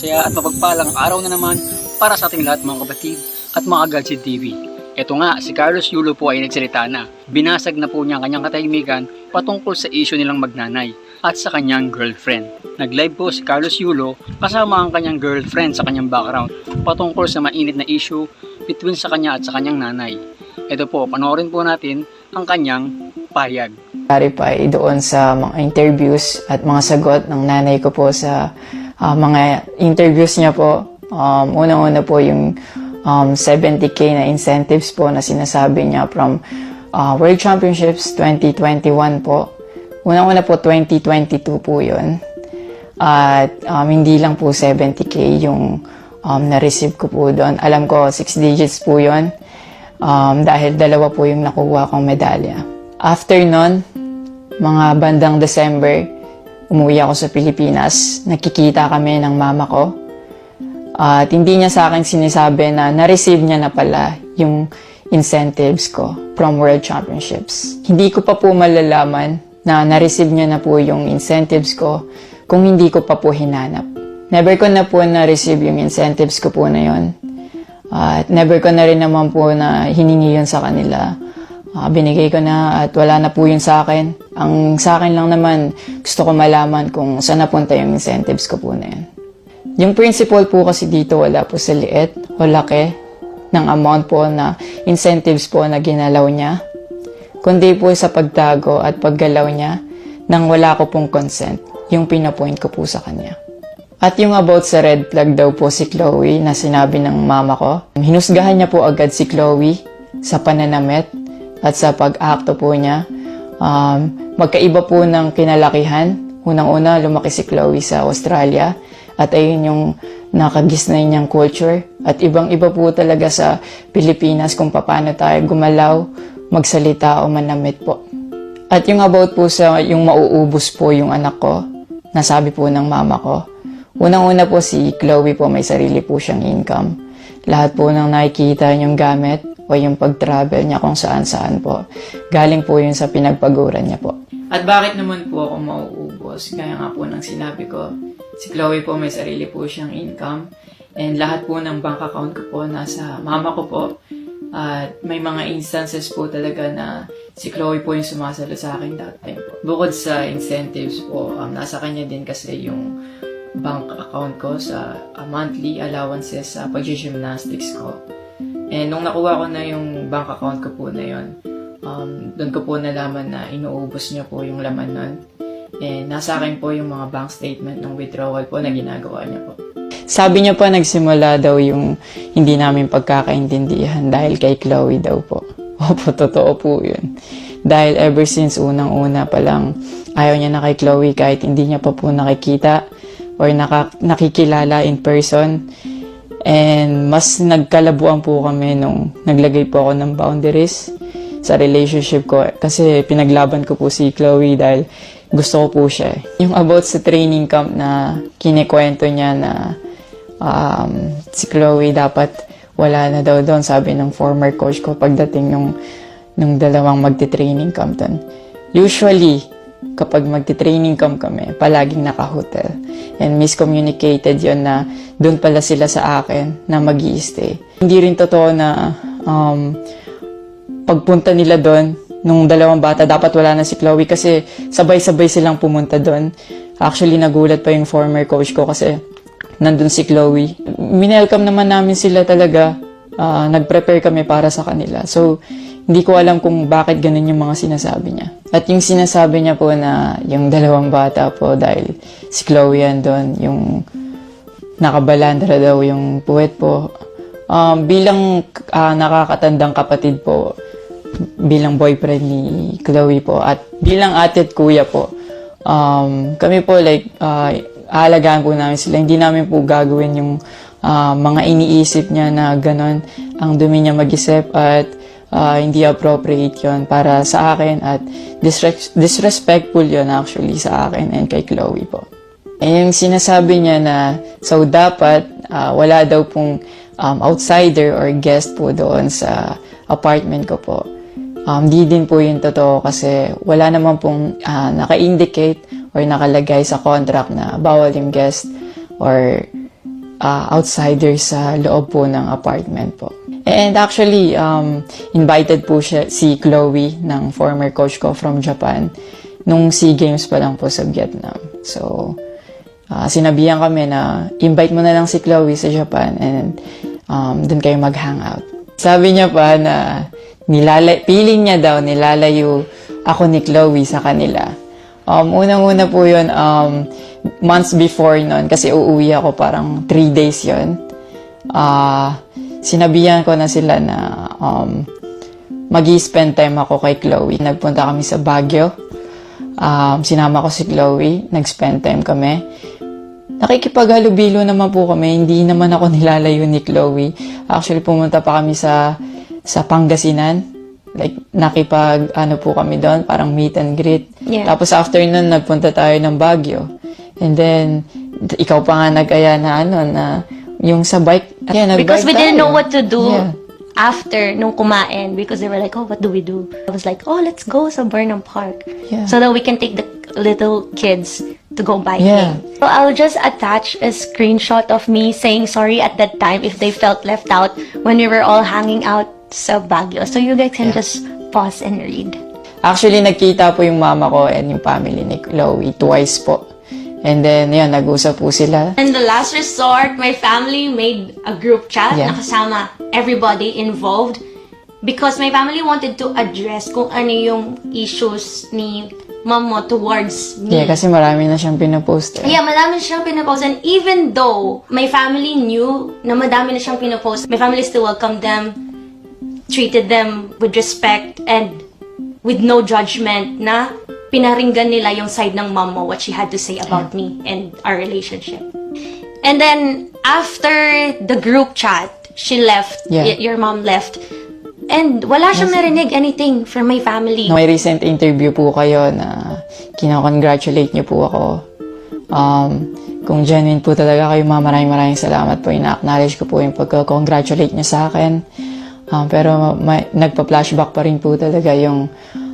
masaya at mapagpalang araw na naman para sa ating lahat mga kapatid at mga Gadget TV. Ito nga, si Carlos Yulo po ay nagsalita na. Binasag na po niya ang kanyang katahimikan patungkol sa issue nilang magnanay at sa kanyang girlfriend. Nag-live po si Carlos Yulo kasama ang kanyang girlfriend sa kanyang background patungkol sa mainit na issue between sa kanya at sa kanyang nanay. Ito po, panoorin po natin ang kanyang payag. clarify doon sa mga interviews at mga sagot ng nanay ko po sa ah, mga interviews niya po. Um, Unang-una po yung um, 70k na incentives po na sinasabi niya from ah, World Championships 2021 po. Unang-una po 2022 po yun. At um, hindi lang po 70k yung um, na-receive ko po doon. Alam ko 6 digits po yun um, dahil dalawa po yung nakuha kong medalya. After nun, mga bandang December, umuwi ako sa Pilipinas. Nakikita kami ng mama ko. At hindi niya sa akin sinisabi na na-receive niya na pala yung incentives ko from World Championships. Hindi ko pa po malalaman na na-receive niya na po yung incentives ko kung hindi ko pa po hinanap. Never ko na po na-receive yung incentives ko po na yon. At never ko na rin naman po na hiningi yun sa kanila. Ah, binigay ko na at wala na po yun sa akin. Ang sa akin lang naman, gusto ko malaman kung saan napunta yung incentives ko po na yun. Yung principal po kasi dito wala po sa liit o laki ng amount po na incentives po na ginalaw niya. Kundi po sa pagtago at paggalaw niya nang wala ko pong consent yung pinapoint ko po sa kanya. At yung about sa red flag daw po si Chloe na sinabi ng mama ko, hinusgahan niya po agad si Chloe sa pananamit at sa pag-akto po niya. Um, magkaiba po ng kinalakihan. Unang-una, lumaki si Chloe sa Australia at ayun yung nakagisnay niyang culture. At ibang-iba po talaga sa Pilipinas kung paano tayo gumalaw, magsalita o manamit po. At yung about po sa yung mauubos po yung anak ko, nasabi po ng mama ko, Unang-una po si Chloe po may sarili po siyang income. Lahat po ng nakikita niyong gamit o yung pag-travel niya kung saan-saan po. Galing po yun sa pinagpaguran niya po. At bakit naman po ako mauubos? Gaya nga po ng sinabi ko, si Chloe po may sarili po siyang income. And lahat po ng bank account ko po nasa mama ko po. At may mga instances po talaga na si Chloe po yung sumasalo sa akin that time. Bukod sa incentives po, um, nasa kanya din kasi yung bank account ko sa uh, monthly allowances sa pag-gymnastics ko. And nung nakuha ko na yung bank account ko po na yun, um, doon ko po nalaman na inuubos niya po yung laman nun. And nasa akin po yung mga bank statement ng withdrawal po na ginagawa niya po. Sabi niya pa nagsimula daw yung hindi namin pagkakaintindihan dahil kay Chloe daw po. Opo, totoo po yun. Dahil ever since unang-una pa lang, ayaw niya na kay Chloe kahit hindi niya pa po nakikita or naka, nakikilala in person. And mas nagkalabuan po kami nung naglagay po ako ng boundaries sa relationship ko kasi pinaglaban ko po si Chloe dahil gusto ko po siya. eh. Yung about sa training camp na kinikwento niya na um, si Chloe dapat wala na daw doon sabi ng former coach ko pagdating nung, nung dalawang magti-training camp doon. Usually, kapag magti-training camp kami, palaging naka-hotel. And miscommunicated yon na doon pala sila sa akin na mag stay Hindi rin totoo na um, pagpunta nila doon, nung dalawang bata, dapat wala na si Chloe kasi sabay-sabay silang pumunta doon. Actually, nagulat pa yung former coach ko kasi nandun si Chloe. Minelcome naman namin sila talaga. Ah, nag-prepare kami para sa kanila. So, hindi ko alam kung bakit ganun yung mga sinasabi niya. At yung sinasabi niya po na yung dalawang bata po dahil si Chloe yan doon, yung nakabalandra daw yung puwet po. Um, bilang ah, nakakatandang kapatid po, bilang boyfriend ni Chloe po, at bilang ate at kuya po, um, kami po like, ah, aalagaan po namin sila. Hindi namin po gagawin yung ah, mga iniisip niya na ganon ang dumi niya mag-isip at ah, hindi appropriate yon para sa akin at disres- disrespectful yon actually sa akin and kay Chloe po. Eh, yung sinasabi niya na so dapat ah, wala daw pong um, outsider or guest po doon sa apartment ko po. Um, di din po yung totoo kasi wala naman pong ah, naka-indicate or nakalagay sa contract na bawal yung guest or ah, outsiders sa loob po ng apartment po. And actually, um, invited po siya, si Chloe ng former coach ko from Japan nung SEA Games pa lang po sa Vietnam. So, ah, sinabihan kami na invite mo na lang si Chloe sa Japan and um, dun kayo mag-hangout. Sabi niya pa na nilala feeling niya daw nilalayo ako ni Chloe sa kanila. Um, unang-una po yun, um, months before nun, kasi uuwi ako parang three days yun. Ah, sinabihan ko na sila na um, mag spend time ako kay Chloe. Nagpunta kami sa Baguio. Um, sinama ko si Chloe. Nag-spend time kami. Nakikipaghalubilo naman po kami. Hindi naman ako nilalayo ni Chloe. Actually, pumunta pa kami sa sa Pangasinan. Like, nakipag, ano po kami doon, parang meet and greet. Yeah. Tapos after nun, nagpunta tayo ng Baguio. And then, ikaw pa nga nag-aya na ano, na yung sa bike. Yeah, Because we didn't know what to do Yeah. after nung kumain because they were like, oh, what do we do? I was like, oh, let's go sa Burnham Park Yeah. so that we can take the little kids to go biking. Yeah. So I'll just attach a screenshot of me saying sorry at that time if they felt left out when we were all hanging out sa Baguio. So you guys can just pause and read. Actually, nagkita po yung mama ko and yung family ni Chloe twice po. And then, yun, nag-usap po sila. And the last resort, my family made a group chat Yeah. na kasama everybody involved because my family wanted to address kung ano yung issues ni mom mo towards me. Yeah, kasi marami na siyang pinopost. Eh. Yeah, madami siyang pinapost. And even though my family knew na madami na siyang pinapost, my family still welcomed them, treated them with respect and with no judgment na pinaringgan nila yung side ng mom mo, what she had to say about me and our relationship. And then, after the group chat, she left, Yeah. y- your mom left, and wala siyang narinig anything from my family. No, may recent interview po kayo na kinakongratulate niyo po ako. Um, kung genuine po talaga kayo, ma, maraming maraming salamat po. Ina-acknowledge ko po yung pagka-congratulate niyo sa akin. Um, pero may, nagpa-flashback pa rin po talaga yung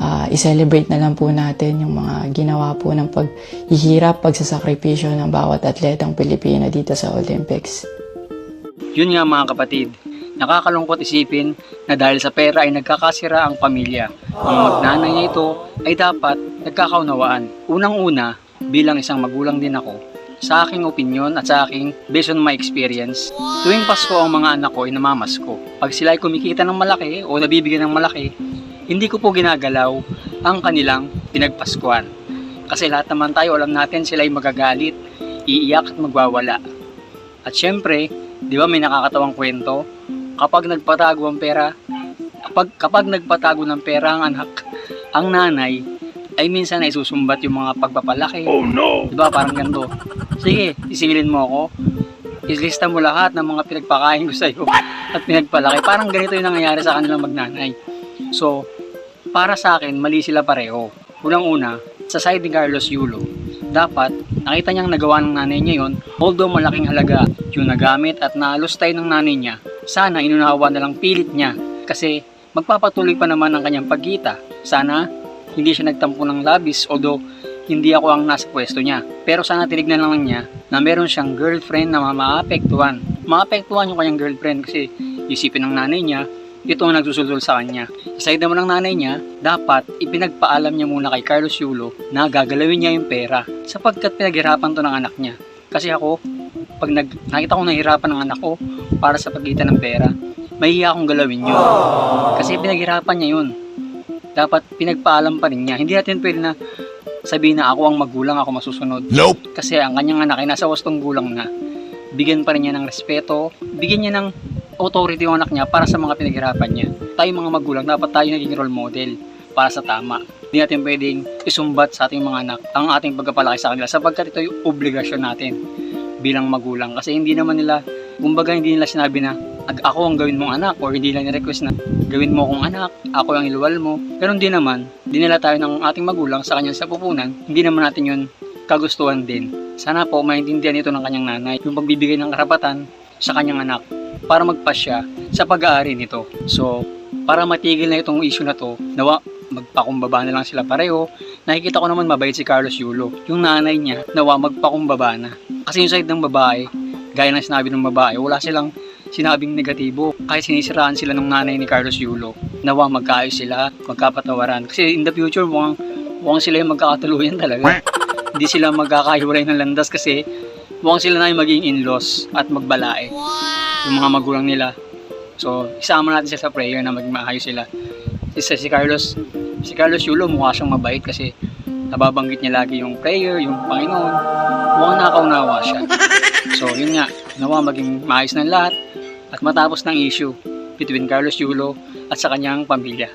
ah, i-celebrate na lang po natin yung mga ginawa po ng paghihirap, pagsasakripisyo ng bawat atletang Pilipino dito sa Olympics. Yun nga mga kapatid, nakakalungkot isipin na dahil sa pera ay nagkakasira ang pamilya. Ang magnanay niya ito ay dapat nagkakaunawaan. Unang-una, bilang isang magulang din ako, sa aking opinion at sa aking based on my experience, tuwing Pasko ang mga anak ko ay namamasko. Pag sila ay kumikita ng malaki o nabibigyan ng malaki, hindi ko po ginagalaw ang kanilang pinagpaskuhan. Kasi lahat naman tayo alam natin sila ay magagalit, iiyak at magwawala. At syempre, di ba may nakakatawang kwento? Kapag nagpatago ang pera, kapag, kapag nagpatago ng pera ang anak, ang nanay, ay minsan ay susumbat yung mga pagpapalaki. Oh no! Di ba parang ganito? Sige, isingilin mo ako. Islista mo lahat ng mga pinagpakain ko sa'yo at pinagpalaki. Parang ganito yung nangyayari sa kanilang magnanay. So, para sa akin, mali sila pareho. Unang-una, sa side ni Carlos Yulo, dapat nakita niyang nagawa ng nanay niya yon, although malaking halaga yung nagamit at nalustay ng nanay niya, sana inunawa na lang pilit niya kasi magpapatuloy pa naman ang kanyang pagkita. Sana hindi siya nagtampo ng labis although hindi ako ang nasa pwesto niya. Pero sana tinignan lang niya na meron siyang girlfriend na maapektuhan. Maapektuhan yung kanyang girlfriend kasi isipin ng nanay niya, ito ang nagsusulsul sa kanya. Sa naman ng nanay niya, dapat ipinagpaalam niya muna kay Carlos Yulo na gagalawin niya yung pera sapagkat pinaghirapan to ng anak niya. Kasi ako, pag nag, nakita ko nahihirapan ng anak ko para sa pagkita ng pera, mahihiya akong galawin yun. Kasi pinaghirapan niya yun. Dapat pinagpaalam pa rin niya. Hindi natin pwede na sabihin na ako ang magulang, ako masusunod. Nope. Kasi ang kanyang anak ay nasa wastong gulang na. Bigyan pa rin niya ng respeto, bigyan niya ng authority yung anak niya para sa mga pinaghirapan niya. Tayo mga magulang, dapat tayo naging role model para sa tama. Hindi natin pwedeng isumbat sa ating mga anak ang ating pagkapalaki sa kanila sapagkat ito yung obligasyon natin bilang magulang. Kasi hindi naman nila, kumbaga hindi nila sinabi na ako ang gawin mong anak or hindi lang ni-request na gawin mo akong anak, ako ang iluwal mo. Ganon din naman, dinala tayo ng ating magulang sa kanyang sapupunan, hindi naman natin yun kagustuhan din. Sana po maintindihan ito ng kanyang nanay, yung pagbibigay ng karapatan sa kanyang anak para magpasya sa pag-aari nito. So, para matigil na itong issue na to, nawa magpakumbaba na lang sila pareho. Nakikita ko naman mabait si Carlos Yulo. Yung nanay niya, nawa magpakumbaba na. Kasi yung side ng babae, gaya ng sinabi ng babae, wala silang sinabing negatibo. Kahit sinisiraan sila ng nanay ni Carlos Yulo, nawa magkaayos sila, magkapatawaran. Kasi in the future, mukhang, mukhang sila yung magkakatuluyan talaga. Hindi sila magkakahiwalay ng landas kasi mukhang sila na yung maging in-laws at magbalae. Yung mga magulang nila. So, isama natin sila sa prayer na maging maayos sila. Isa si Carlos, si Carlos Yulo mukha siyang mabait kasi nababanggit niya lagi yung prayer, yung Panginoon. Mukhang nakaunawa siya. So, yun nga, nawa maging maayos ng lahat at matapos ng issue between Carlos Yulo at sa kanyang pamilya.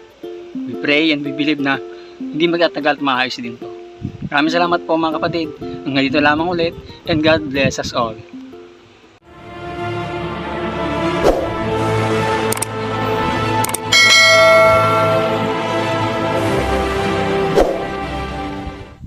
We pray and we believe na hindi magtatagal at maayos din to. Maraming salamat po mga kapatid. Hanggang dito lamang ulit and God bless us all.